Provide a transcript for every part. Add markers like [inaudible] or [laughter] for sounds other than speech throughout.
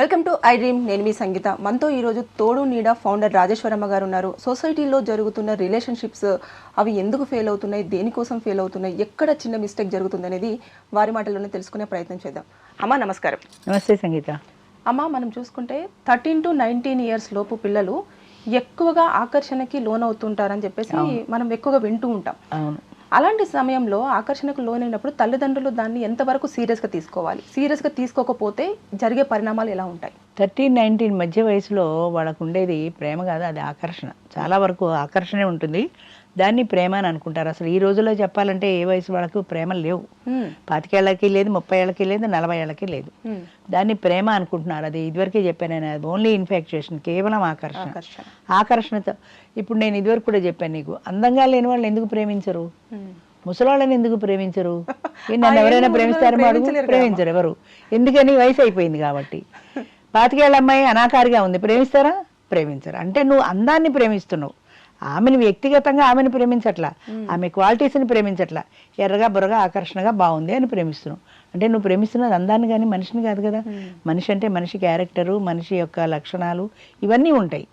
Welcome to I dream నేను మీ సంగీత. మనతో ఈరోజు తోడు నీడ ఫౌండర్ రాజేశ్వరమ్మ గారు ఉన్నారు. సొసైటీలో జరుగుతున్న రిలేషన్షిప్స్ అవి ఎందుకు ఫెయిల్ అవుతున్నాయి దేనికోసం ఫెయిల్ అవుతున్నాయి ఎక్కడ చిన్న మిస్టేక్ జరుగుతుంది అనేది వారి మాటల్లోనే తెలుసుకునే ప్రయత్నం చేద్దాం. అమ్మ నమస్కారం. నమస్తే సంగీత. అమ్మ మనం చూసుకుంటే థర్టీన్ టు నైన్టీన్ ఇయర్స్ లోపు పిల్లలు ఎక్కువగా ఆకర్షణకి లోన్ అవుతుంటారని చెప్పేసి మనం ఎక్కువగా వింటూ ఉంటాం. అలాంటి సమయంలో ఆకర్షణకు లోనైనప్పుడు తల్లిదండ్రులు దాన్ని ఎంతవరకు సీరియస్గా తీసుకోవాలి? సీరియస్గా తీసుకోకపోతే జరిగే పరిణామాలు ఎలా ఉంటాయి? థర్టీన్ నైన్టీన్ మధ్య వయసులో వాళ్ళకు ఉండేది ప్రేమ కాదు అది ఆకర్షణ. చాలా వరకు ఆకర్షణే ఉంటుంది. దాన్ని ప్రేమ అని అనుకుంటారు. అసలు ఈ రోజుల్లో చెప్పాలంటే ఏ వయసు వాళ్ళకు ప్రేమ లేవు. పాతికేళ్ళకి లేదు ముప్పై ఏళ్ళకి లేదు నలభై ఏళ్ళకి లేదు. దాన్ని ప్రేమ అనుకుంటున్నారు. అది ఇదివరకే చెప్పాను నేను. అది ఓన్లీ ఇన్ఫాక్చుయేషన్ కేవలం ఆకర్షణ. ఆకర్షణ. ఆకర్షణతో ఇప్పుడు నేను ఇదివరకు కూడా చెప్పాను నీకు. అందంగా లేని వాళ్ళని ఎందుకు ప్రేమించరు. ముసలాళ్ళని ఎందుకు ప్రేమించరు? [laughs] నన్ను ఎవరైనా ప్రేమిస్తారో అడుగు ప్రేమించరు ఎవరు? ఎందుకని? వయసు అయిపోయింది కాబట్టి. [laughs] పాతికేళ్ళ అమ్మాయి అనాకారిగా ఉంది. ప్రేమిస్తారా? ప్రేమించరు. అంటే నువ్వు అందాన్ని ప్రేమిస్తున్నావు. ఆమెను వ్యక్తిగతంగా ఆమెను ప్రేమించట్లా. ఆమె క్వాలిటీస్ని ప్రేమించట్లా. ఎర్రగా బుర్రగా ఆకర్షణగా బాగుంది అని ప్రేమిస్తున్నావు అంటే నువ్వు ప్రేమిస్తున్నది అందాన్ని కానీ మనిషిని కాదు కదా. మనిషి అంటే మనిషి క్యారెక్టరు మనిషి యొక్క లక్షణాలు ఇవన్నీ ఉంటాయి.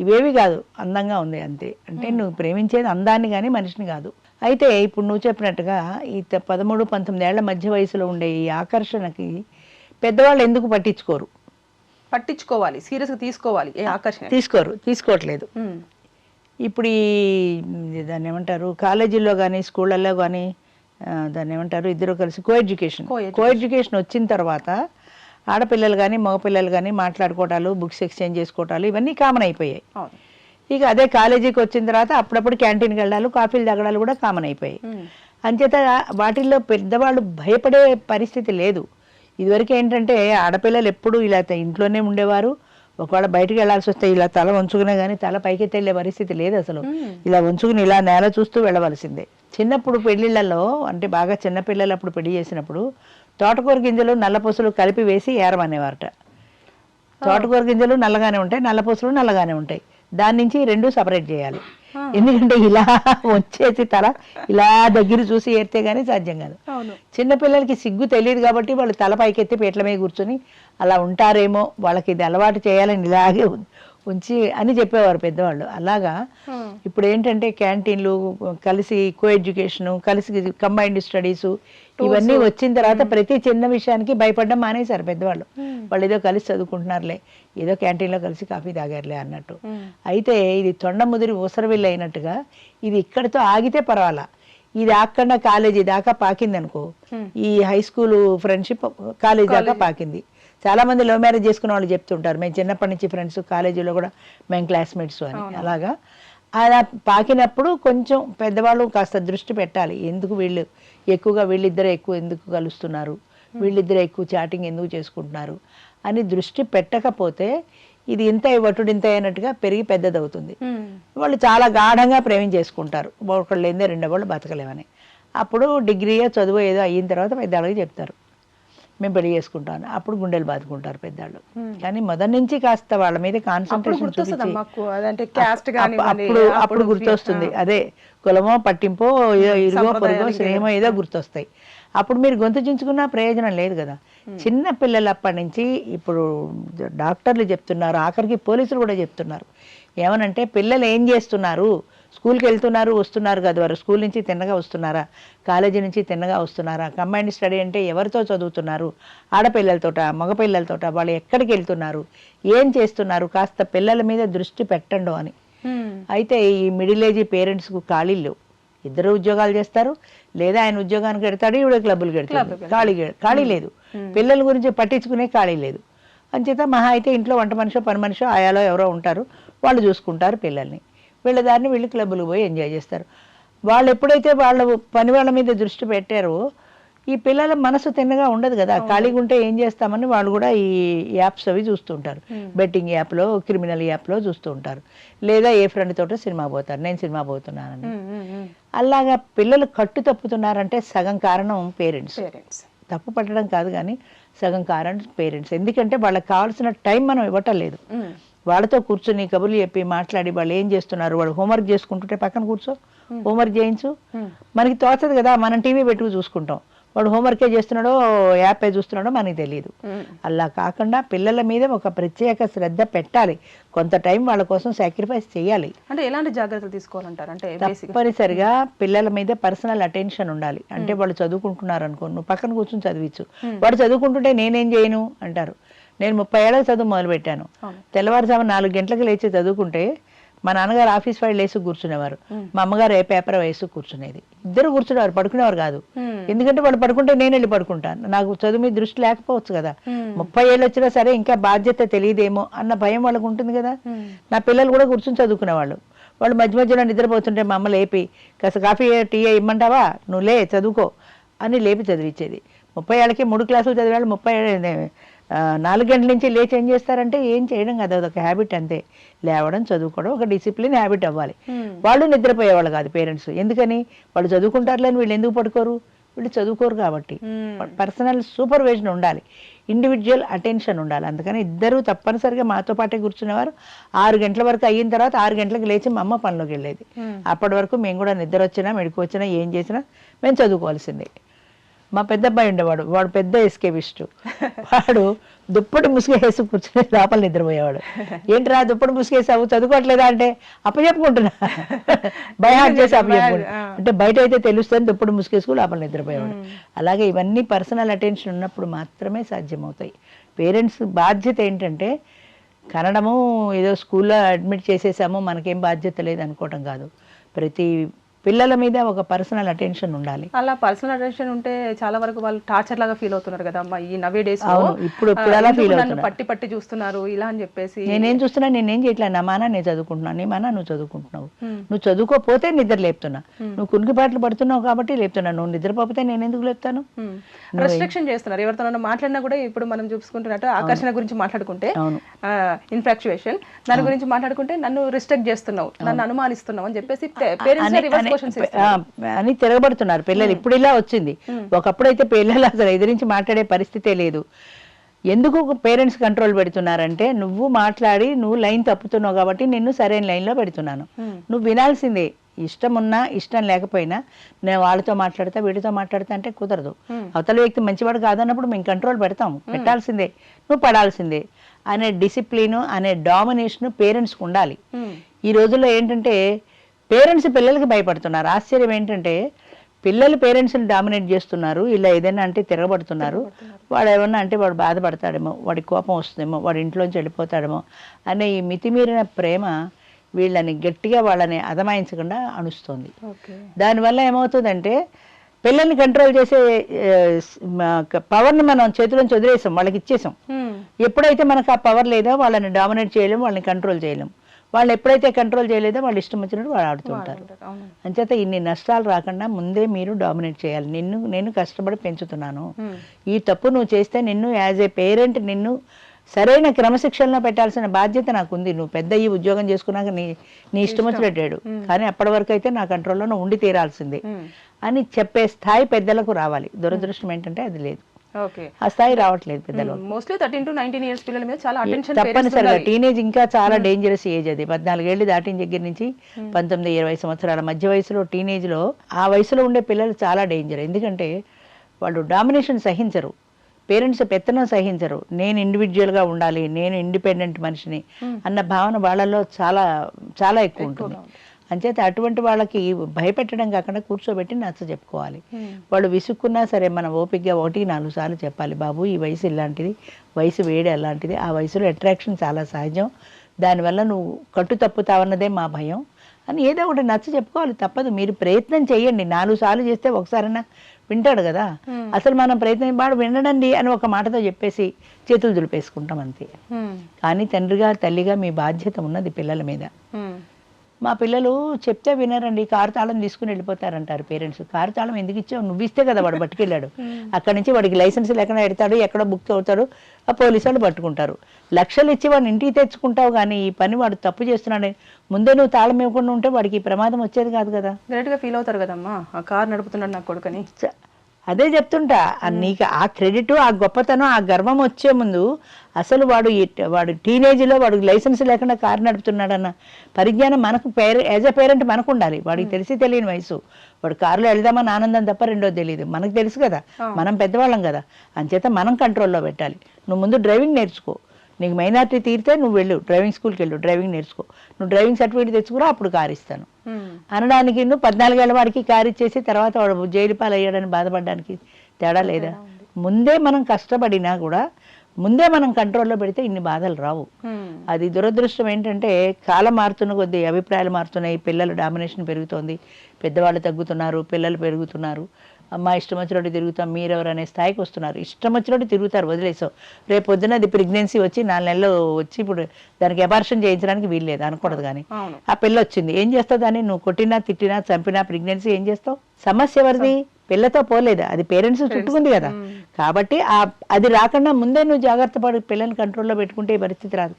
ఇవేవి కాదు అందంగా ఉంది అంతే. అంటే నువ్వు ప్రేమించేది అందాన్ని కానీ మనిషిని కాదు. అయితే ఇప్పుడు నువ్వు చెప్పినట్టుగా ఈ పదమూడు పంతొమ్మిది ఏళ్ళ మధ్య వయసులో ఉండే ఈ ఆకర్షణకి పెద్దవాళ్ళు ఎందుకు పట్టించుకోరు? పట్టించుకోవాలి. సీరియస్గా తీసుకోవాలి. ఏ ఆకర్షణ? తీసుకోరు తీసుకోవట్లేదు. ఇప్పుడు ఈ దాన్ని ఏమంటారు కాలేజీల్లో కానీ స్కూళ్ళల్లో కానీ దాన్ని ఏమంటారు ఇద్దరు కలిసి కో ఎడ్యుకేషన్. కో ఎడ్యుకేషన్ వచ్చిన తర్వాత ఆడపిల్లలు కానీ మగపిల్లలు కానీ మాట్లాడుకోవటాలు బుక్స్ ఎక్స్చేంజ్ చేసుకోవటాలు ఇవన్నీ కామన్ అయిపోయాయి. ఇక అదే కాలేజీకి వచ్చిన తర్వాత అప్పుడప్పుడు క్యాంటీన్కి వెళ్ళాలి కాఫీలు తాగడాలు కూడా కామన్ అయిపోయాయి. అంచేత వాటిల్లో పెద్దవాళ్ళు భయపడే పరిస్థితి లేదు. ఇదివరకు ఏంటంటే ఆడపిల్లలు ఎప్పుడు ఇలా ఇంట్లోనే ఉండేవారు. ఒకవేళ బయటికి వెళ్ళాల్సి వస్తే ఇలా తల వంచుకునే కానీ తల పైకి వెళ్ళే పరిస్థితి లేదు అసలు. ఇలా వంచుకుని ఇలా నేల చూస్తూ వెళ్ళవలసిందే. చిన్నప్పుడు పెళ్ళిళ్ళలో అంటే బాగా చిన్నపిల్లలు అప్పుడు పెళ్ళి చేసినప్పుడు తోటకూర గింజలు నల్లపూసలు కలిపి వేసి ఏరమనేవారట. తోటకూర గింజలు నల్లగానే ఉంటాయి నల్లపూసలు నల్లగానే ఉంటాయి. దాని నుంచి రెండు సపరేట్ చేయాలి. ఎందుకంటే ఇలా వచ్చేసి తల ఇలా దగ్గర చూసి ఏరితే గానీ సాధ్యం కాదు. చిన్నపిల్లలకి సిగ్గు తెలియదు కాబట్టి వాళ్ళు తల పైకెత్తి పీటల మీద కూర్చొని అలా ఉంటారేమో వాళ్ళకి ఇది అలవాటు చేయాలని ఇలాగే ఉం- ఉంచి అని చెప్పేవారు పెద్దవాళ్ళు. అలాగా. ఇప్పుడు ఏంటంటే క్యాంటీన్లు కలిసి కో ఎడ్యుకేషన్ కలిసి కంబైన్డ్ స్టడీస్ ఇవన్నీ వచ్చిన తర్వాత ప్రతి చిన్న విషయానికి భయపడడం మానేశారు పెద్దవాళ్ళు. వాళ్ళు ఏదో కలిసి చదువుకుంటున్నారులే ఏదో క్యాంటీన్లో కలిసి కాఫీ తాగారులే అన్నట్టు. అయితే ఇది తొండ ముదిరి ఊసరవిల్లి అయినట్టుగా ఇది ఇక్కడితో ఆగితే పర్వాలా. ఇది ఆకుండా కాలేజీ దాకా పాకింది అనుకో ఈ హై స్కూల్ ఫ్రెండ్షిప్ కాలేజీ దాకా పాకింది. చాలా మంది లవ్ మ్యారేజ్ చేసుకున్న వాళ్ళు చెప్తుంటారు. మేము చిన్నప్పటి నుంచి ఫ్రెండ్స్ కాలేజీలో కూడా మేము క్లాస్మేట్స్ అని. అలాగా? అలా పాకినప్పుడు కొంచెం పెద్దవాళ్ళు కాస్త దృష్టి పెట్టాలి. ఎందుకు వీళ్ళు ఎక్కువగా వీళ్ళిద్దరే ఎక్కువ ఎందుకు కలుస్తున్నారు? వీళ్ళిద్దరే ఎక్కువ చాటింగ్ ఎందుకు చేసుకుంటున్నారు? అని దృష్టి పెట్టకపోతే ఇది ఇంత వటుడు ఇంత అయినట్టుగా పెరిగి పెద్దదవుతుంది. వాళ్ళు చాలా గాఢంగా ప్రేమించేసుకుంటారు. ఒకళ్ళు లేదే రెండో వాళ్ళు బతకలేమని. అప్పుడు డిగ్రీయో చదువు ఏదో అయిన తర్వాత పెద్దవాళ్ళకి చెప్తారు. మేము పెళ్ళి చేసుకుంటాను అప్పుడు గుండెలు బాదుకుంటారు పెద్దవాళ్ళు కానీ మొదటి నుంచి కాస్త వాళ్ళ మీద కాన్సన్ట్రేషన్ అప్పుడు అప్పుడు గుర్తొస్తుంది. అదే కులమో పట్టింపో ఇరుగో పొరుగో స్నేహమో ఏదో గుర్తొస్తాయి. అప్పుడు మీరు గొంతు చించుకున్నా ప్రయోజనం లేదు కదా. చిన్న పిల్లలప్పటి నుంచి ఇప్పుడు డాక్టర్లు చెప్తున్నారు ఆఖరికి పోలీసులు కూడా చెప్తున్నారు. ఏమనంటే పిల్లలు ఏం చేస్తున్నారు? స్కూల్కి వెళ్తున్నారు వస్తున్నారు కదా వారు. స్కూల్ నుంచి తిన్నగా వస్తున్నారా? కాలేజీ నుంచి తిన్నగా వస్తున్నారా? కంబైన్డ్ స్టడీ అంటే ఎవరితో చదువుతున్నారు? ఆడపిల్లలతోట మగపిల్లలతోట వాళ్ళు ఎక్కడికి వెళ్తున్నారు? ఏం చేస్తున్నారు? కాస్త పిల్లల మీద దృష్టి పెట్టండు అని. అయితే ఈ మిడిల్ ఏజ్ పేరెంట్స్కు ఖాళీలు ఇద్దరు ఉద్యోగాలు చేస్తారు లేదా ఆయన ఉద్యోగానికి పెడతాడు ఈవిడ క్లబ్బులు పెడతాడు ఖాళీ ఖాళీ లేదు. పిల్లల గురించి పట్టించుకునే ఖాళీ లేదు. అంచేత మహా అయితే ఇంట్లో వంట మనిషో పని మనిషో ఆయాలో ఎవరో ఉంటారు. వాళ్ళు చూసుకుంటారు పిల్లల్ని. వీళ్ళ దారిని వీళ్ళు క్లబ్బులు పోయి ఎంజాయ్ చేస్తారు. వాళ్ళు ఎప్పుడైతే వాళ్ళ పని వాళ్ళ మీద దృష్టి పెట్టారో ఈ పిల్లల మనసు తిన్నగా ఉండదు కదా. ఖాళీగా ఉంటే ఏం చేస్తామని వాళ్ళు కూడా ఈ యాప్స్ అవి చూస్తుంటారు బెట్టింగ్ యాప్లో క్రిమినల్ యాప్లో చూస్తూ ఉంటారు. లేదా ఏ ఫ్రెండ్ తోటో సినిమా పోతారు. నేను సినిమా పోతున్నానని. అలాగా పిల్లలు కట్టు తప్పుతున్నారంటే సగం కారణం పేరెంట్స్. తప్పు పట్టడం కాదు కానీ సగం కారణం పేరెంట్స్. ఎందుకంటే వాళ్ళకి కావాల్సిన టైం మనం ఇవ్వటం లేదు. వాళ్ళతో కూర్చుని కబుర్లు చెప్పి మాట్లాడి వాళ్ళు ఏం చేస్తున్నారు? వాళ్ళు హోంవర్క్ చేసుకుంటుంటే పక్కన కూర్చో. హోంవర్క్ చేయించు. మనకి తోచదు కదా మనం టీవీ పెట్టుకు చూసుకుంటాం. వాడు హోంవర్కే చేస్తున్నాడో యాపే చూస్తున్నాడో మనకి తెలియదు. అలా కాకుండా పిల్లల మీద ఒక ప్రత్యేక శ్రద్ధ పెట్టాలి. కొంత టైం వాళ్ళ కోసం సాక్రిఫైస్ చేయాలి. అంటే ఎలాంటి జాగ్రత్తలు తీసుకోవాలంటారు? అంటే తప్పనిసరిగా పిల్లల మీద పర్సనల్ అటెన్షన్ ఉండాలి. అంటే వాళ్ళు చదువుకుంటున్నారు అనుకో నువ్వు పక్కన కూర్చొని చదివించు. వాడు చదువుకుంటుంటే నేనేం చేయను? అంటారు. నేను ముప్పై ఏళ్ళకి చదువు మొదలు పెట్టాను అవును. తెల్లవారుజాము నాలుగు గంటలకు లేచి చదువుకుంటే మా నాన్నగారు ఆఫీస్ ఫైల్ వేసి కూర్చునేవారు. మా అమ్మగారు ఏ పేపర్ వేసి కూర్చునేది. ఇద్దరు కూర్చునేవారు పడుకునేవారు కాదు. ఎందుకంటే వాళ్ళు పడుకుంటే నేను వెళ్ళి పడుకుంటాను. నాకు చదువు మీద దృష్టి లేకపోవచ్చు కదా. ముప్పై ఏళ్ళు వచ్చినా సరే ఇంకా బాధ్యత తెలియదేమో అన్న భయం వాళ్ళకు ఉంటుంది కదా. నా పిల్లలు కూడా కూర్చొని చదువుకునేవాళ్ళు. వాళ్ళు మధ్య మధ్యలో నిద్రపోతుంటే మా అమ్మ లేపి కాస్త కాఫీ టీ ఇమ్మంటావా? నువ్వు లే చదువుకో అని లేపి చదివించేది ముప్పై ఏళ్ళకి మూడు క్లాసులు చదివాళ్ళు ముప్పై ఏళ్ళ- నాలుగు గంటల నుంచి లేచి ఏం చేస్తారంటే ఏం చేయడం కదా అదొక హ్యాబిట్ అంతే. లేవడం చదువుకోవడం ఒక డిసిప్లిన్ హ్యాబిట్ అవ్వాలి. వాళ్ళు నిద్రపోయేవాళ్ళు కాదు పేరెంట్స్ ఎందుకని? వాళ్ళు చదువుకుంటారులేని వీళ్ళు ఎందుకు పడుకోరు? వీళ్ళు చదువుకోరు కాబట్టి. పర్సనల్ సూపర్విజన్ ఉండాలి. ఇండివిజువల్ అటెన్షన్ ఉండాలి. అందుకని ఇద్దరు తప్పనిసరిగా మాతో పాటే కూర్చునేవారు. ఆరు గంటల వరకు అయిన తర్వాత ఆరు గంటలకు లేచి మా అమ్మ పనిలోకి వెళ్ళేది. అప్పటి వరకు మేము కూడా నిద్ర వచ్చినా మెడుకు వచ్చినా ఏం చేసినా మేము చదువుకోవాల్సిందే. మా పెద్ద అబ్బాయి ఉండేవాడు. వాడు పెద్ద ఎస్కేవిస్టు. వాడు దుప్పటి ముసుగు వేసి కూర్చుని లోపల నిద్రపోయేవాడు. ఏంట్రా దుప్పటి ముసుగేసావు? చదువుకోవట్లేదా అంటే అప్పచెప్పుకుంటున్నా భయం చేసి అప్పచెప్పుకుంటా అంటే బయట అయితే తెలుస్తుంది దుప్పటి ముసుగేసుకు లోపల నిద్రపోయేవాడు. అలాగే ఇవన్నీ పర్సనల్ అటెన్షన్ ఉన్నప్పుడు మాత్రమే సాధ్యమవుతాయి. పేరెంట్స్ బాధ్యత ఏంటంటే కనడము ఏదో స్కూల్లో అడ్మిట్ చేసేసాము మనకేం బాధ్యత లేదు అనుకోవటం కాదు. ప్రతి పిల్లల మీద ఒక పర్సనల్ అటెన్షన్ ఉండాలి. అలా పర్సనల్ అటెన్షన్ ఉంటే చాలా వరకు వాళ్ళు టార్చర్ లాగా ఫీల్ అవుతున్నారు కదా అమ్మా ఈ నవే డేస్ ఇప్పుడు- ఇప్పుడు అలా అవుతున్నారు. పట్టి పట్టి చూస్తున్నారు ఇలా అని చెప్పేసి. నేనేం చూస్తున్నా నేనేం చేయట్లేదు నా మానా నేను చదువుకుంటున్నాను నీ మానా నువ్వు చదువుకుంటున్నావు. నువ్వు చదువుకోపోతే నిద్ర లేపుతున్నా. నువ్వు కునికి పాటలు పడుతున్నావు కాబట్టి లేపుతున్నా. నువ్వు నిద్రపోతే నేను ఎందుకు లేపుతాను? రెస్ట్రిక్షన్ చేస్తున్నారు. ఎవరితో మాట్లాడినా కూడా ఇప్పుడు మనం చూసుకుంటున్నట్టు ఆకర్షణ గురించి మాట్లాడుకుంటే ఇన్ఫాక్చుయేషన్ దాని గురించి మాట్లాడుకుంటే నన్ను రిస్ట్రిక్ట్ చేస్తున్నావు నన్ను అనుమానిస్తున్నావు అని చెప్పేసి పేరెంట్స్ అని- తిరగబడుతున్నారు పిల్లలు. ఇప్పుడు ఇలా వచ్చింది. ఒకప్పుడైతే పిల్లలు అసలు ఎదిరించి మాట్లాడే పరిస్థితే లేదు. ఎందుకు పేరెంట్స్ కంట్రోల్ పెడుతున్నారంటే నువ్వు మాట్లాడి నువ్వు లైన్ తప్పుతున్నావు కాబట్టి నిన్ను సరైన లైన్లో పెడుతున్నాను. నువ్వు వినాల్సిందే. ఇష్టం ఉన్నా ఇష్టం లేకపోయినా నేను వాళ్ళతో మాట్లాడతా వీడితో మాట్లాడతా అంటే కుదరదు. అవతల వ్యక్తి మంచివాడు కాదన్నప్పుడు మేము కంట్రోల్ పెడతాం. పెట్టాల్సిందే. నువ్వు పడాల్సిందే. అనే డిసిప్లిన్ అనే డామినేషన్ పేరెంట్స్కి ఉండాలి. ఈ రోజుల్లో ఏంటంటే పేరెంట్స్ పిల్లలకి భయపడుతున్నారు. ఆశ్చర్యం ఏంటంటే పిల్లలు పేరెంట్స్ని డామినేట్ చేస్తున్నారు. ఇలా ఏదైనా అంటే తిరగబడుతున్నారు. వాడు ఏమన్నా అంటే వాడు బాధపడతాడేమో వాడి కోపం వస్తుందేమో వాడి ఇంట్లోంచి వెళ్ళిపోతాడేమో అనే ఈ మితిమీరిన ప్రేమ వీళ్ళని గట్టిగా వాళ్ళని అదమాయించకుండా అణుస్తుంది. దానివల్ల ఏమవుతుందంటే పిల్లల్ని కంట్రోల్ చేసే పవర్ని మనం చేతిలోంచి వదిలేసాం వాళ్ళకి ఇచ్చేసాం. ఎప్పుడైతే మనకు ఆ పవర్ లేదో వాళ్ళని డామినేట్ చేయలేం వాళ్ళని కంట్రోల్ చేయలేం. వాళ్ళు ఎప్పుడైతే కంట్రోల్ చేయలేదో వాళ్ళు ఇష్టం వచ్చినట్టు వాళ్ళు ఆడుతుంటారు అంచేత ఇన్ని నష్టాలు రాకుండా ముందే మీరు డామినేట్ చేయాలి. నిన్ను నేను కష్టపడి పెంచుతున్నాను. ఈ తప్పు నువ్వు చేస్తే నిన్ను యాజ్ ఏ పేరెంట్ నిన్ను సరైన క్రమశిక్షణలో పెట్టాల్సిన బాధ్యత నాకు ఉంది నువ్వు పెద్ద ఈ ఉద్యోగం చేసుకున్నాక నీ నీ ఇష్టం వచ్చినట్టాడు. కానీ అప్పటి వరకు అయితే నా కంట్రోల్లో ఉండి తీరాల్సిందే. అని చెప్పే స్థాయి పెద్దలకు రావాలి. దురదృష్టం ఏంటంటే అది లేదు. ఆ స్థాయి రావట్లేదు పెద్దలు. Mostly thirteen to nineteen years పిల్లల మీద చాలా అటెన్షన్ తప్పనిసరిగా టీనేజ్ ఇంకా చాలా డేంజరస్ ఏజ్ అది. పద్నాలుగేళ్ళు దాటిన దగ్గర నుంచి పంతొమ్మిది ఇరవై సంవత్సరాల మధ్య వయసులో టీనేజ్లో ఆ వయసులో ఉండే పిల్లలు చాలా డేంజర్ ఎందుకంటే వాళ్ళు డామినేషన్ సహించరు. పేరెంట్స్ పెత్తనం సహించరు. నేను individual గా ఉండాలి నేను ఇండిపెండెంట్ మనిషిని అన్న భావన వాళ్ళలో చాలా చాలా ఎక్కువ ఉంటుంది. అంచేత అటువంటి వాళ్ళకి భయపెట్టడం కాకుండా కూర్చోబెట్టి నచ్చ చెప్పుకోవాలి. వాళ్ళు విసుక్కున్నా సరే మనం ఓపికగా ఒకటి నాలుగు సార్లు చెప్పాలి బాబు ఈ వయసు ఇలాంటిది వయసు వేడి అలాంటిది ఆ వయసులో అట్రాక్షన్ చాలా సహజం దానివల్ల నువ్వు కట్టు తప్పుతావన్నదే మా భయం అని ఏదో ఒకటి నచ్చ చెప్పుకోవాలి. తప్పదు. మీరు ప్రయత్నం చేయండి నాలుగు సార్లు చేస్తే ఒకసారైనా వింటాడు కదా. అసలు మనం ప్రయత్నం వాడు వినడండి అని ఒక మాటతో చెప్పేసి చేతులు దులిపేసుకుంటాం అంతే. కానీ తండ్రిగా తల్లిగా మీ బాధ్యత ఉన్నది పిల్లల మీద. మా పిల్లలు చెప్తే వినరండి కారు తాళం తీసుకుని వెళ్ళిపోతారంటారు పేరెంట్స్. కారు తాళం ఎందుకు ఇచ్చావు? నువ్వు ఇస్తే కదా వాడు పట్టుకెళ్ళాడు. [laughs] అక్కడి నుంచి వాడికి లైసెన్స్ లేకుండా ఎడతాడు ఎక్కడ బుక్ అవుతాడు ఆ పోలీసు వాళ్ళు పట్టుకుంటారు. లక్షలు ఇచ్చి వాడిని ఇంటికి తెచ్చుకుంటావు కానీ ఈ పని వాడు తప్పు చేస్తున్నాడు. ముందే నువ్వు తాళం ఇవ్వకుండా ఉంటే వాడికి ప్రమాదం వచ్చేది కాదు కదా. గ్రేట్గా ఫీల్ అవుతారు కదమ్మా. ఆ కార్ నడుపుతున్నాడు నా కొడుకని. అదే చెప్తుంటా నీకు ఆ క్రెడిట్ ఆ గొప్పతనం ఆ గర్వం వచ్చే ముందు అసలు వాడు వాడు టీనేజ్లో వాడు లైసెన్స్ లేకుండా కారు నడుపుతున్నాడన్న పరిజ్ఞానం మనకు పేరె యాజ్ అ పేరెంట్ మనకు ఉండాలి వాడికి తెలిసి తెలియని వయసు. వాడు కారులో వెళ్దామని ఆనందం తప్ప రెండో తెలియదు. మనకు తెలుసు కదా. మనం పెద్దవాళ్ళం కదా. అంచేత మనం కంట్రోల్లో పెట్టాలి. నువ్వు ముందు డ్రైవింగ్ నేర్చుకో. నీకు మైనార్టీ తీరితే నువ్వు వెళ్ళు డ్రైవింగ్ స్కూల్కి వెళ్ళు డ్రైవింగ్ నేర్చుకో. నువ్వు డ్రైవింగ్ సర్టిఫికేట్ తెచ్చుకురా అప్పుడు కారు ఇస్తాను. అనడానికి నువ్వు పద్నాలుగేళ్ళ వాడికి కారు ఇచ్చేసి తర్వాత వాడు జైలు పాలయ్యాడని బాధపడడానికి తేడా లేదా? ముందే మనం కష్టపడినా కూడా ముందే మనం కంట్రోల్లో పెడితే ఇన్ని బాధలు రావు. అది దురదృష్టం ఏంటంటే కాలం మారుతున్న కొద్దీ అభిప్రాయాలు మారుతున్నాయి పిల్లల డామినేషన్ పెరుగుతోంది పెద్దవాళ్ళు తగ్గుతున్నారు పిల్లలు పెరుగుతున్నారు. అమ్మ ఇష్టం వచ్చినట్టు తిరుగుతాం మీరెవరు అనే స్థాయికి వస్తున్నారు. ఇష్టం వచ్చినట్టు తిరుగుతారు వదిలేసావు. రేపు పొద్దున అది ప్రెగ్నెన్సీ వచ్చి నాలుగు నెలలు వచ్చి ఇప్పుడు దానికి అబార్షన్ చేయించడానికి వీల్లేదు అనకూడదు కానీ. ఆ పిల్ల వచ్చింది. ఏం చేస్తావు దాన్ని? నువ్వు కొట్టినా తిట్టినా చంపినా ప్రెగ్నెన్సీ ఏం చేస్తావు? సమస్య ఎవరిది? పిల్లతో పోలేదు? అది పేరెంట్స్ చుట్టుకుంది కదా. కాబట్టి ఆ అది రాకుండా ముందే నువ్వు జాగ్రత్త పడి పిల్లల్ని కంట్రోల్లో పెట్టుకుంటే ఈ పరిస్థితి రాదు.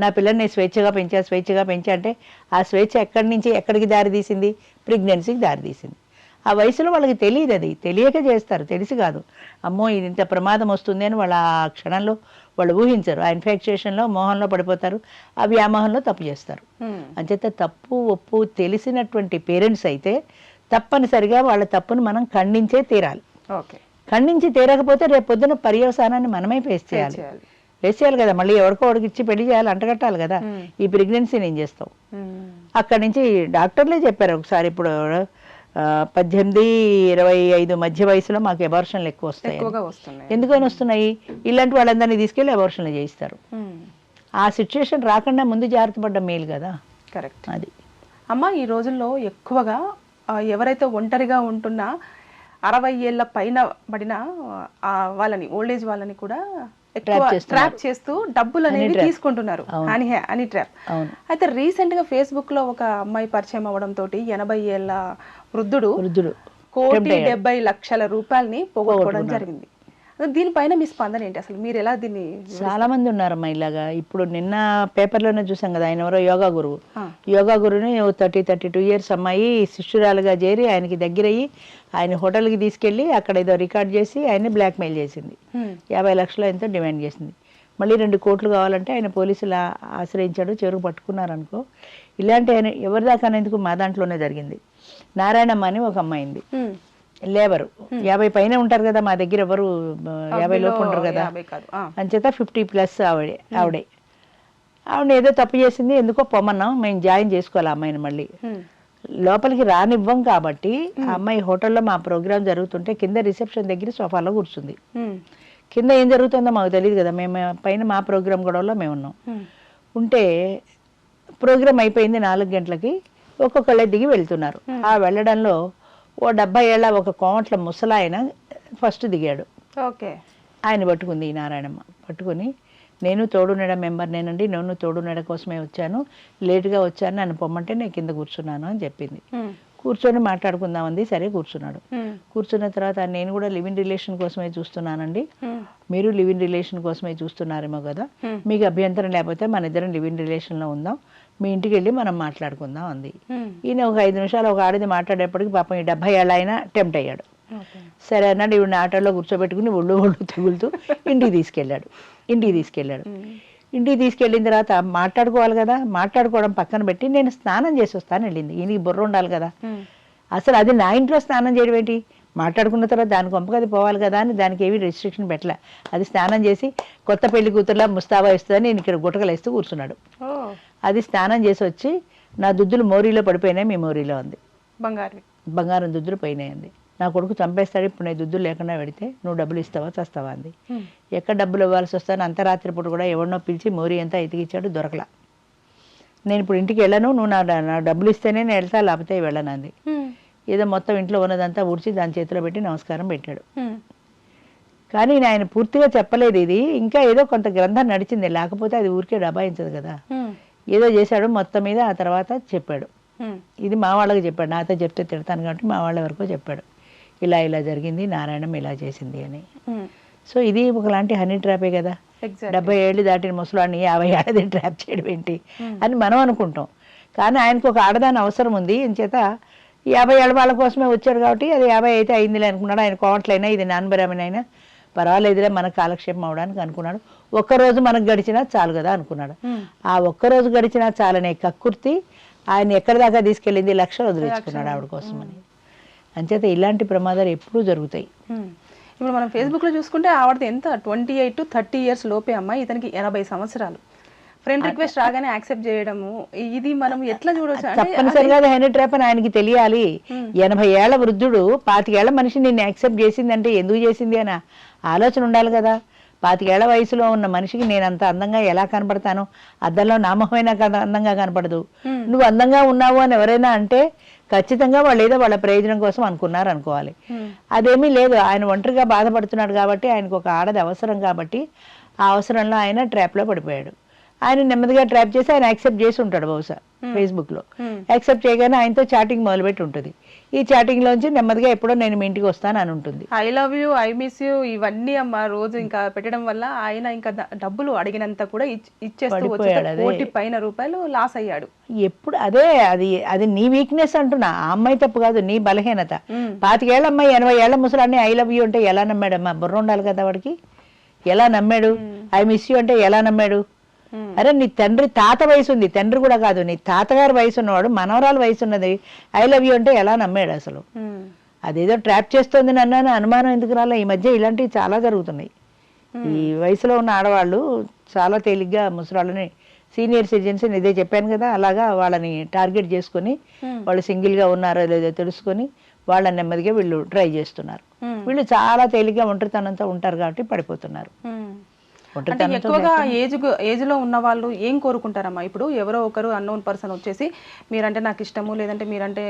నా పిల్లల్ని నేను స్వేచ్ఛగా పెంచా స్వేచ్ఛగా పెంచా అంటే ఆ స్వేచ్ఛ ఎక్కడి నుంచి ఎక్కడికి దారి తీసింది? ప్రెగ్నెన్సీకి దారి తీసింది. ఆ వయసులో వాళ్ళకి తెలియదు అది. తెలియక చేస్తారు. తెలిసి కాదు. అమ్మో ఇది ఇంత ప్రమాదం వస్తుంది అని వాళ్ళ ఆ క్షణంలో వాళ్ళు ఊహించరు. ఆ ఇన్ఫెక్షన్లో మోహంలో పడిపోతారు. ఆ వ్యామోహంలో తప్పు చేస్తారు. అంచేత తప్పు ఒప్పు తెలిసినటువంటి పేరెంట్స్ అయితే తప్పనిసరిగా వాళ్ళ తప్పును మనం ఖండించే తీరాలి. ఓకే. ఖండించి తీరకపోతే రేపు పొద్దున పర్యవసానాన్ని మనమే ఫేస్ చేయాలి. ఫేస్ చేయాలి కదా. మళ్ళీ ఎవరికో ఇచ్చి పెళ్ళి చేయాలి అంటగట్టాలి కదా. ఈ ప్రెగ్నెన్సీని ఏం చేస్తావు. అక్కడి నుంచి డాక్టర్లే చెప్పారు ఒకసారి ఇప్పుడు పద్దెనిమిది ఇరవై ఐదు మధ్య వయసులో మాకు అబార్షన్లు ఎక్కువ వస్తాయి ఎందుకని వస్తున్నాయి? ఇలాంటి వాళ్ళందరినీ తీసుకెళ్ళి అబార్షన్లు చేయిస్తారు. ఆ సిచ్యుయేషన్ రాకుండా ముందు జాగ్రత్త పడ్డ మేలు కదా. కరెక్ట్ అది. అమ్మ ఈ రోజుల్లో ఎక్కువగా ఎవరైతే ఒంటరిగా ఉంటున్నా అరవై ఏళ్ళ పైన పడిన ఆ, వాళ్ళని ఓల్డ్ ఏజ్ వాళ్ళని కూడా ఎక్కువ ట్రాప్ చేస్తూ డబ్బులు అనేవి తీసుకుంటున్నారు. అని అని ట్రాప్ అయితే రీసెంట్గా ఫేస్బుక్లో ఒక అమ్మాయి పరిచయం అవ్వడం తోటి ఎనభై ఏళ్ళ వృద్ధుడు వృద్ధుడు. కోటి డెబ్బై లక్షల రూపాయలని పోగొట్టుకోవడం జరిగింది. దీనిపైన మీ స్పందన ఏంటి? అసలు మీరు ఎలా దీన్ని చాలా మంది ఉన్నారమ్మా ఇలాగా. ఇప్పుడు నిన్న పేపర్లోనే చూసాం కదా ఆయన ఎవరో యోగా గురువు. యోగా గురువుని థర్టీ థర్టీ టూ ఇయర్స్ అమ్మాయి శిష్యురాలుగా చేరి ఆయనకి దగ్గరయ్యి ఆయన హోటల్కి తీసుకెళ్ళి అక్కడ ఏదో రికార్డ్ చేసి ఆయన్ని బ్లాక్మెయిల్ చేసింది. యాభై లక్షలు ఎంతో డిమాండ్ చేసింది. మళ్ళీ రెండు కోట్లు కావాలంటే ఆయన పోలీసులు ఆశ్రయించాడు చెరువు పట్టుకున్నారనుకో. ఇలాంటి ఆయన ఎవరి దాకా అనేందుకు మా దాంట్లోనే జరిగింది? నారాయణమ్మ అని ఒక అమ్మాయింది. లేబరు యాభై పైన ఉంటారు కదా మా దగ్గర ఎవరు యాభై లోపు ఉంటారు కదా. అంచేత ఫిఫ్టీ ప్లస్ ఆవిడే ఆవిడే ఆవిడ ఏదో తప్పు చేసింది ఎందుకో పొమ్మన్నాం మేము జాయిన్ చేసుకోవాలి అమ్మాయిని మళ్ళీ. లోపలికి రానివ్వం కాబట్టి ఆ అమ్మాయి హోటల్లో మా ప్రోగ్రామ్ జరుగుతుంటే కింద రిసెప్షన్ దగ్గర సోఫాలో కూర్చుంది. కింద ఏం జరుగుతుందో మాకు తెలియదు కదా మేము పైన మా ప్రోగ్రామ్ గొడవలో మేము ఉన్నాం. ఉంటే ప్రోగ్రామ్ అయిపోయింది నాలుగు గంటలకి ఒక్కొక్కళ్ళే దిగి వెళ్తున్నారు. ఆ వెళ్ళడంలో ఓ డెబ్బై ఏళ్ళ ఒక కోమట్ల ముసలాయన ఫస్ట్ దిగాడు. ఓకే. ఆయన పట్టుకుంది ఈ నారాయణమ్మ. పట్టుకుని నేను తోడునెడ మెంబర్ నేనండి నేను తోడునెడ కోసమే వచ్చాను. లేటుగా వచ్చాను నన్ను పొమ్మంటే నేను కింద కూర్చున్నాను అని చెప్పింది. కూర్చొని మాట్లాడుకుందామంది సరే కూర్చున్నాడు. కూర్చున్న తర్వాత నేను కూడా లివ్ ఇన్ రిలేషన్ కోసమే చూస్తున్నానండి. మీరు లివ్ ఇన్ రిలేషన్ కోసమే చూస్తున్నారేమో కదా. మీకు అభ్యంతరం లేకపోతే మన ఇద్దరం లివ్ ఇన్ రిలేషన్లో ఉందాం. మీ ఇంటికి వెళ్ళి మనం మాట్లాడుకుందాం అంది. ఈయన ఒక ఐదు నిమిషాలు ఒక ఆడిది మాట్లాడేప్పటికి పాపం ఈ డెబ్బై ఏళ్ళ ఆయన టెంప్ట్ అయ్యాడు. సరే అన్నాడు ఈవిడ ఆటోలో కూర్చోబెట్టుకుని ఒళ్ళు ఒళ్ళు తగులుతూ ఇంటికి తీసుకెళ్ళాడు. ఇంటికి తీసుకెళ్ళాడు. ఇంటికి తీసుకెళ్ళిన తర్వాత మాట్లాడుకోవాలి కదా మాట్లాడుకోవడం పక్కన పెట్టి నేను స్నానం చేసి వస్తాను వెళ్ళింది. ఈయనకి బుర్ర ఉండాలి కదా. అసలు అది నా ఇంట్లో స్నానం చేయడం ఏంటి? మాట్లాడుకున్న తర్వాత దాని కొంపకది పోవాలి కదా అని దానికి ఏమీ రెస్ట్రిక్షన్ పెట్టలే. అది స్నానం చేసి కొత్త పెళ్ళి కూతురులా ముస్తాబా ఇస్తుందని నేను ఇక్కడ గుటకలేస్తూ కూర్చున్నాడు. ఓ. అది స్నానం చేసి వచ్చి నా దుద్దులు మోరీలో పడిపోయినాయి మీ మోరీలో ఉంది. బంగారు బంగారం దుద్దులు పోయినాయి అంది నా కొడుకు చంపేస్తాడు ఇప్పుడు నేను దుద్దులు లేకుండా పెడితే నువ్వు డబ్బులు ఇస్తావా చస్తావా అంది. ఎక్కడ డబ్బులు ఇవ్వాల్సి వస్తాను అంతరాత్రి పూట కూడా ఎవరినో పిలిచి మోరీ అంతా ఎతికిచ్చాడు దొరకలా. నేను ఇప్పుడు ఇంటికి వెళ్ళను నువ్వు నా డబ్బులు ఇస్తేనే నేను వెళ్తా లేకపోతే వెళ్ళను అంది. ఏదో మొత్తం ఇంట్లో ఉన్నదంతా ఊడ్చి దాని చేతిలో పెట్టి నమస్కారం పెట్టాడు. కానీ ఆయన పూర్తిగా చెప్పలేదు ఇది. ఇంకా ఏదో కొంత గ్రంథం నడిచింది. లేకపోతే అది ఊరికే డబాయించదు కదా. ఏదో చేశాడు మొత్తం మీద ఆ తర్వాత చెప్పాడు. ఇది మా వాళ్ళకి చెప్పాడు. నాతో చెప్తే తిడతాను కాబట్టి మా వాళ్ళ వరకు చెప్పాడు. ఇలా ఇలా జరిగింది నారాయణం ఇలా చేసింది అని. సో ఇది ఒకలాంటి హనీ ట్రాపే కదా. డెబ్బై ఏళ్ళు దాటిన ముసలాన్ని యాభై ఏళ్ళది ట్రాప్ చేయడం ఏంటి? అని మనం అనుకుంటాం. కానీ ఆయనకు ఒక ఆడదాని అవసరం ఉంది. చేత యాభై ఏళ్ళ వాళ్ళ కోసమే వచ్చాడు కాబట్టి అది యాభై అయితే అయిందిలే అనుకున్నాడు. ఆయన కోవట్లైనా ఇది నాన్ బ్రాహ్మణ్ అయినా పర్వాలేదులే మన కాలక్షేపం అవడానికి అనుకున్నాడు. ఒక్కరోజు మనకు గడిచినా చాలు కదా అనుకున్నాడు. ఆ ఒక్కరోజు గడిచినా చాలనే కక్కుర్తి ఆయన ఎక్కడి దాకా తీసుకెళ్ళింది? లక్షలు వదిలించుకున్నాడు ఆవిడ కోసమని అంచేత ఇలాంటి ప్రమాదాలు ఎప్పుడూ జరుగుతాయి. ఇప్పుడు మనం ఫేస్బుక్లో చూసుకుంటే ఆవిడది ఎంత? Twenty eight to thirty years లోపే అమ్మాయి ఇతనికి ఎనభై సంవత్సరాలు. ఫ్రెండ్ రిక్వెస్ట్ రాగానే యాక్సెప్ట్ చేయడము. ఇది మనం ఎట్లా చూడొచ్చు? తప్పనిసరిగా హనీ ట్రాప్ అని ఆయనకి తెలియాలి. ఎనభై ఏళ్ళ వృద్ధుడు పాతికేళ్ళ మనిషి నిన్ను యాక్సెప్ట్ చేసిందంటే ఎందుకు చేసింది అని? ఆలోచన ఉండాలి కదా. పాతికేళ్ళ వయసులో ఉన్న మనిషికి నేను అంత అందంగా ఎలా కనపడతాను? అద్దంలో నామహమైన అందంగా కనపడదు. నువ్వు అందంగా ఉన్నావు అని ఎవరైనా అంటే ఖచ్చితంగా వాళ్ళు ఏదో వాళ్ళ ప్రయోజనం కోసం అనుకున్నారు అనుకోవాలి. అదేమీ లేదు. ఆయన ఒంటరిగా బాధపడుతున్నాడు కాబట్టి ఆయనకు ఒక ఆడది అవసరం కాబట్టి ఆ అవసరంలో ఆయన ట్రాప్లో పడిపోయాడు. ఆయన నెమ్మదిగా ట్రాప్ చేసి ఆయన యాక్సెప్ట్ చేసి ఉంటాడు బహుశా ఫేస్బుక్లో యాక్సెప్ట్ చేయగానే ఆయనతో చాటింగ్ మొదలుపెట్టి ఉంటుంది. ఈ చాటింగ్ లోంచి నెమ్మదిగా ఎప్పుడో నేను మీ ఇంటికి వస్తాను అని ఉంటుంది. I love you I miss you ఇవన్నీ అమ్మ రోజు ఇంకా పెట్టడం వల్ల ఆయన ఇంకా డబ్బులు అడిగినంత కూడా ఇచ్- ఇచ్చేస్తూ పైన రూపాయలు లాస్ అయ్యాడు. ఎప్పుడు అదే అది అది నీ వీక్నెస్ అంటున్నా. ఆ అమ్మాయి తప్పు కాదు నీ బలహీనత. పాతికేళ్ళ అమ్మాయి ఎనభై ఏళ్ళ ముసలాన్ని ఐ లవ్ యూ అంటే ఎలా నమ్మాడమ్మా? బుర్ర ఉండాలి కదా వాడికి. ఎలా నమ్మాడు? ఐ మిస్ యూ అంటే ఎలా నమ్మాడు? Hmm. అరే నీ తండ్రి తాత వయసు ఉంది తండ్రి కూడా కాదు. నీ తాతగారి వయసు ఉన్నవాడు మనవరాలు వయసు ఉన్నది ఐ లవ్ యూ అంటే ఎలా నమ్మాడు అసలు? ఉమ్. అదేదో ట్రాప్ చేస్తోంది నన్ను అని అనుమానం ఎందుకు రాలే? ఈ మధ్య ఇలాంటివి చాలా జరుగుతున్నాయి. ఈ వయసులో ఉన్న ఆడవాళ్ళు చాలా తేలిగ్గా ముసలాళ్ళని సీనియర్ సిటిజన్స్ ఇదే చెప్పాను కదా అలాగా వాళ్ళని టార్గెట్ చేసుకొని వాళ్ళు సింగిల్గా ఉన్నారో లేదో తెలుసుకొని వాళ్ళని నెమ్మదిగా వీళ్ళు ట్రై చేస్తున్నారు. Hmm. వీళ్ళు చాలా తేలిగ్గా ఒంటరితనంతో ఉంటారు కాబట్టి పడిపోతున్నారు. అంటే ఎక్కువగా ఏజ్ ఏజ్లో ఉన్న వాళ్ళు ఏం కోరుకుంటారమ్మా? ఇప్పుడు ఎవరో ఒకరు అన్నోన్ పర్సన్ వచ్చేసి మీరంటే నాకు ఇష్టము లేదంటే మీరంటే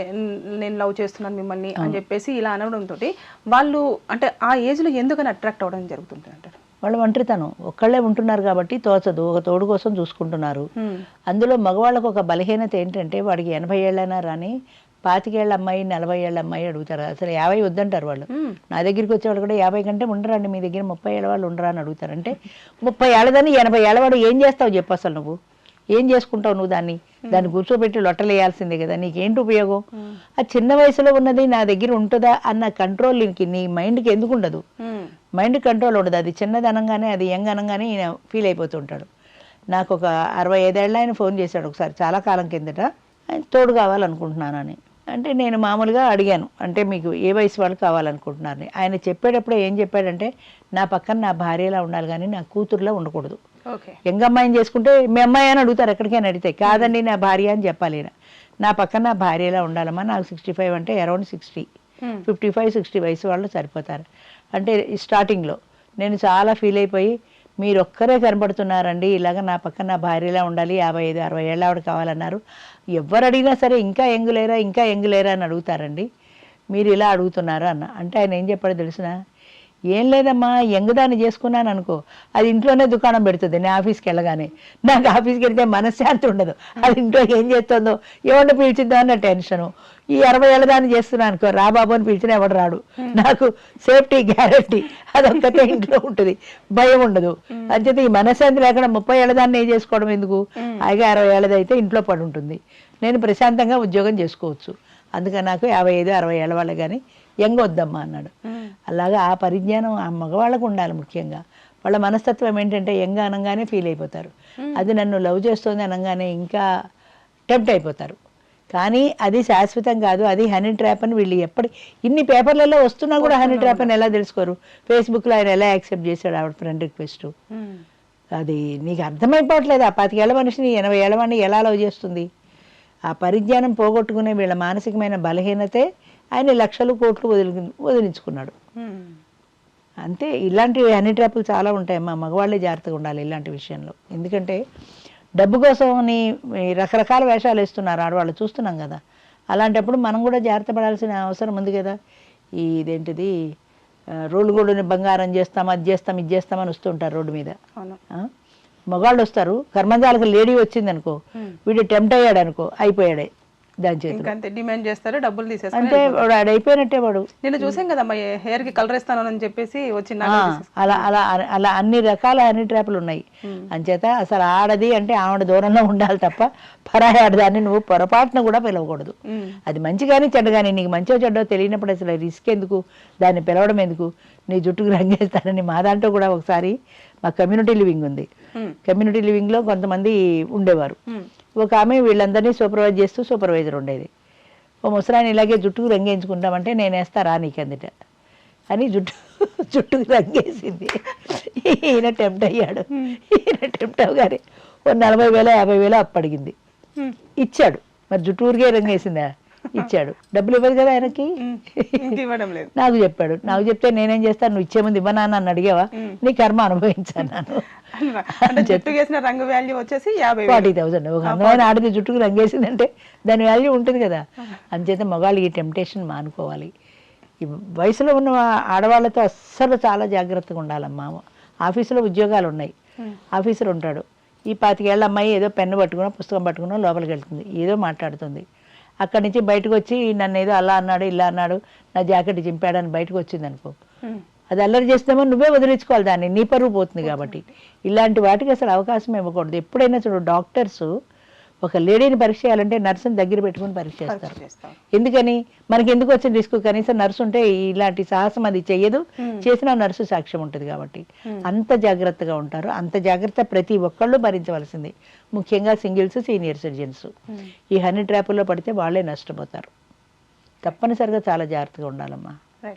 నేను లవ్ చేస్తున్నాను మిమ్మల్ని అని చెప్పేసి ఇలా అనడంతో వాళ్ళు అంటే ఆ ఏజ్లో ఎందుకని అట్రాక్ట్ అవ్వడం జరుగుతుంది అంటారు? వాళ్ళు ఒంటరితనం. ఒక్కళ్ళే ఉంటున్నారు కాబట్టి తోచదు. ఒక తోడు కోసం చూసుకుంటున్నారు. అందులో మగవాళ్ళకు ఒక బలహీనత ఏంటంటే వాడికి ఎనభై ఏళ్ళైనా రాని పాతికేళ్ళ అమ్మాయి నలభై ఏళ్ళ అమ్మాయి అడుగుతారు. అసలు యాభై వద్దంటారు వాళ్ళు. నా దగ్గరికి వచ్చేవాళ్ళు కూడా యాభై కంటే ఉండరండి మీ దగ్గర ముప్పై ఏళ్ళ వాళ్ళు ఉండరా అని అడుగుతారు. అంటే ముప్పై ఏళ్ళదని ఎనభై ఏళ్ళవాడు ఏం చేస్తావు చెప్పు అసలు నువ్వు? ఏం చేసుకుంటావు నువ్వు దాన్ని? దాన్ని కూర్చోబెట్టి లొట్టలేయాల్సిందే కదా నీకేంటి ఉపయోగం? ఆ చిన్న వయసులో ఉన్నది నా దగ్గర ఉంటుందా అన్న కంట్రోల్ నీకు నీ మైండ్కి ఎందుకు ఉండదు. మైండ్ కంట్రోల్ ఉండదు. అది చిన్నది అనగానే అది యంగ్ అనగానే ఈయన ఫీల్ అయిపోతుంటాడు నాకు ఒక అరవై ఐదేళ్ళ ఆయన ఫోన్ చేశాడు ఒకసారి చాలా కాలం కిందట. ఆయన తోడు కావాలనుకుంటున్నానని. అంటే నేను మామూలుగా అడిగాను. అంటే మీకు ఏ వయసు వాళ్ళు కావాలనుకుంటున్నారని. ఆయన చెప్పేటప్పుడు ఏం చెప్పాడంటే నా పక్కన నా భార్యలా ఉండాలి కానీ నా కూతురులా ఉండకూడదు. యంగ్ అమ్మాయిని చేసుకుంటే మీ అమ్మాయి అని అడుగుతారు ఎక్కడికైనా అడిగితే. కాదండి నా భార్య అని చెప్పాలి. నా పక్కన నా భార్యలా ఉండాలమ్మా నాకు సిక్స్టీ ఫైవ్ అంటే around sixty. Fifty five sixty వయసు వాళ్ళు సరిపోతారు. అంటే స్టార్టింగ్లో నేను చాలా ఫీల్ అయిపోయి మీరు ఒక్కరే కనబడుతున్నారండి. ఇలాగ నా పక్కన నా భార్యలా ఉండాలి. యాభై ఐదు అరవై ఏళ్ళ ఆవిడ కావాలన్నారు. ఎవరు అడిగినా సరే ఇంకా ఎంగులేరా ఇంకా ఎంగులేరా అని అడుగుతారండి. మీరు ఇలా అడుగుతున్నారు అన్న. అంటే ఆయన ఏం చెప్పాడో తెలిసిన? ఏం లేదమ్మా ఎంగదాన్ని చేసుకున్నాను అనుకో. అది ఇంట్లోనే దుకాణం పెడుతుంది నేను ఆఫీస్కి వెళ్ళగానే. నాకు ఆఫీస్కి వెళ్తే మనశ్శాంతి ఉండదు. అది ఇంట్లో ఏం చేస్తుందో ఎవరిని పిలిచిద్దాం అన్న టెన్షను. ఈ అరవై ఏళ్ళ దాన్ని చేస్తున్నాను అనుకో రా బాబు అని పిలిచినా ఎవడు రాడు. నాకు సేఫ్టీ గ్యారంటీ అదొక్కటే ఇంట్లో ఉంటుంది. భయం ఉండదు. అంచేత ఈ మనశ్శాంతి లేకుండా ముప్పై ఏళ్ళ దాన్ని ఏం చేసుకోవడం ఎందుకు? హాయిగా అరవై ఏళ్ళది అయితే ఇంట్లో పడి ఉంటుంది. నేను ప్రశాంతంగా ఉద్యోగం చేసుకోవచ్చు. అందుకని నాకు యాభై ఐదు అరవై ఏళ్ళ వాళ్ళే కానీ యంగ్ వద్దమ్మా అన్నాడు. అలాగా ఆ పరిజ్ఞానం ఆ మగవాళ్ళకు ఉండాలి ముఖ్యంగా. వాళ్ళ మనస్తత్వం ఏంటంటే యంగ్ అనగానే ఫీల్ అయిపోతారు. అది నన్ను లవ్ చేస్తుంది అనగానే ఇంకా టెంప్ట్ అయిపోతారు. కానీ అది శాశ్వతం కాదు అది హనీ ట్రాప్ అని వీళ్ళు ఎప్పటి ఇన్ని పేపర్లలో వస్తున్నా కూడా హనీ ట్రాప్ అని ఎలా తెలుసుకోరు? ఫేస్బుక్లో ఆయన ఎలా యాక్సెప్ట్ చేశాడు ఆవిడ ఫ్రెండ్ రిక్వెస్ట్. అది నీకు అర్థమైపోవట్లేదు. ఆ పాతికేళ్ళ మనిషిని ఎనభై ఏళ్ళ వాడిని ఎలా లవ్ చేస్తుంది? ఆ పరిజ్ఞానం పోగొట్టుకునే వీళ్ళ మానసికమైన బలహీనతే ఆయన లక్షలు కోట్లు వదిలి వదిలించుకున్నాడు. అంతే ఇలాంటి హనీ ట్రాపులు చాలా ఉంటాయి మా మగవాళ్ళే జాగ్రత్తగా ఉండాలి ఇలాంటి విషయంలో. ఎందుకంటే డబ్బు కోసం అని రకరకాల వేషాలు వేస్తున్నారు ఆడవాళ్ళు చూస్తున్నాం కదా. అలాంటప్పుడు మనం కూడా జాగ్రత్త పడాల్సిన అవసరం ఉంది కదా. ఈ ఇదేంటిది రోడ్డు గోడుని బంగారం చేస్తాం అది చేస్తాం ఇది చేస్తామని వస్తుంటారు రోడ్డు మీద? మగాళ్ళు వస్తారు. కర్మంజాలకు లేడీ వచ్చింది అనుకో వీడు టెంప్ట్ అయ్యాడు అనుకో అయిపోయాడే. దాని చేతిలో. ఇంకంతే డిమాండ్ చేస్తారు డబ్బులు తీసేస్తారు అంటే వాడు ఆడు అయిపోయినట్టే వాడు. నిన్న చూసాం కదమ్మా హెయిర్కి కలర్ ఇస్తానని చెప్పేసి వచ్చి ఆ, అలా అలా అలా అన్ని రకాల హనీ ట్రాప్లు ఉన్నాయి. అంచేత అసలు ఆడది అంటే ఆవిడ దూరంలో ఉండాలి తప్ప పరాయి ఆడదాన్ని నువ్వు పొరపాటున కూడా పిలవకూడదు. అది మంచి కానీ చెడ్డ కానీ నీకు మంచో చెడ్డో తెలియనప్పుడు అసలు రిస్క్ ఎందుకు? దాన్ని పిలవడం ఎందుకు? నీ జుట్టుకు రంగేస్తానని మా దాంట్లో కూడా ఒకసారి మా కమ్యూనిటీ లివింగ్ ఉంది. కమ్యూనిటీ లివింగ్లో కొంతమంది ఉండేవారు. ఒక ఆమె వీళ్ళందరినీ సూపర్వైజ్ చేస్తూ సూపర్వైజర్ ఉండేది. ఓ ముసలాయన ఇలాగే జుట్టుకు రంగేయించుకుంటామంటే నేను వేస్తా రా నీకు అందుట. అని జుట్టు జుట్టుకు రంగేసింది. ఈయన టెంప్ట్ అయ్యాడు. ఈయన టెంప్ట్ అవగానే ఓ నలభై వేల యాభై వేల అప్పు అడిగింది ఇచ్చాడు. మరి జుట్టు ఊరికే రంగేసిందా? ఇచ్చాడు. డబ్బులు ఇవ్వదు కదా ఆయనకి? ఇవ్వడం లేదు. నాకు చెప్పాడు. నాకు చెప్తే నేనేం చేస్తాను? నువ్వు ఇచ్చే ముందు ఇవ్వనా నన్ను అడిగావా? నీ కర్మ అనుభవించాను అంటే జుట్టు వేసిన రంగు వాల్యూ వచ్చేసి యాభై. Forty thousand. ఒక అందమైన ఆడది జుట్టుకు రంగేసిందంటే దాని వాల్యూ ఉంటుంది కదా. అంచేత మగాళ్ళు ఈ టెంప్టేషన్ మానుకోవాలి. ఈ వయసులో ఉన్న ఆడవాళ్ళతో అస్సలు చాలా జాగ్రత్తగా ఉండాలమ్మా ఆఫీసులో ఉద్యోగాలు ఉన్నాయి. ఆఫీసర్ ఉంటాడు. ఈ పాతికేళ్ళ అమ్మాయి ఏదో పెన్ను పట్టుకునో పుస్తకం పట్టుకునో లోపలికి వెళ్తుంది. ఏదో మాట్లాడుతుంది. అక్కడి నుంచి బయటకు వచ్చి నన్ను ఏదో అలా అన్నాడు ఇలా అన్నాడు నా జాకెట్ చింపాడని బయటకు వచ్చింది అనుకో. అది అల్లరి చేస్తామో నువ్వే వదిలించుకోవాలి దాన్ని నీ పరువు పోతుంది కాబట్టి. ఇలాంటి వాటికి అసలు అవకాశం ఇవ్వకూడదు. ఎప్పుడైనా చూడు డాక్టర్స్ ఒక లేడీని పరీక్ష చేయాలంటే నర్సుని దగ్గర పెట్టుకుని పరీక్ష చేస్తారు. చేస్తాం ఎందుకని? మనకి ఎందుకు వచ్చిన రిస్క్ కనీసం నర్సు ఉంటే ఇలాంటి సాహసం అది చెయ్యదు చేసిన నర్సు సాక్ష్యం ఉంటుంది కాబట్టి. అంత జాగ్రత్తగా ఉంటారు. అంత జాగ్రత్త ప్రతి ఒక్కళ్ళు భరించవలసింది. ముఖ్యంగా సింగిల్స్ సీనియర్ సిటిజన్స్. ఈ హనీ ట్రాపుల్లో పడితే వాళ్ళే నష్టపోతారు. తప్పనిసరిగా చాలా జాగ్రత్తగా ఉండాలమ్మా.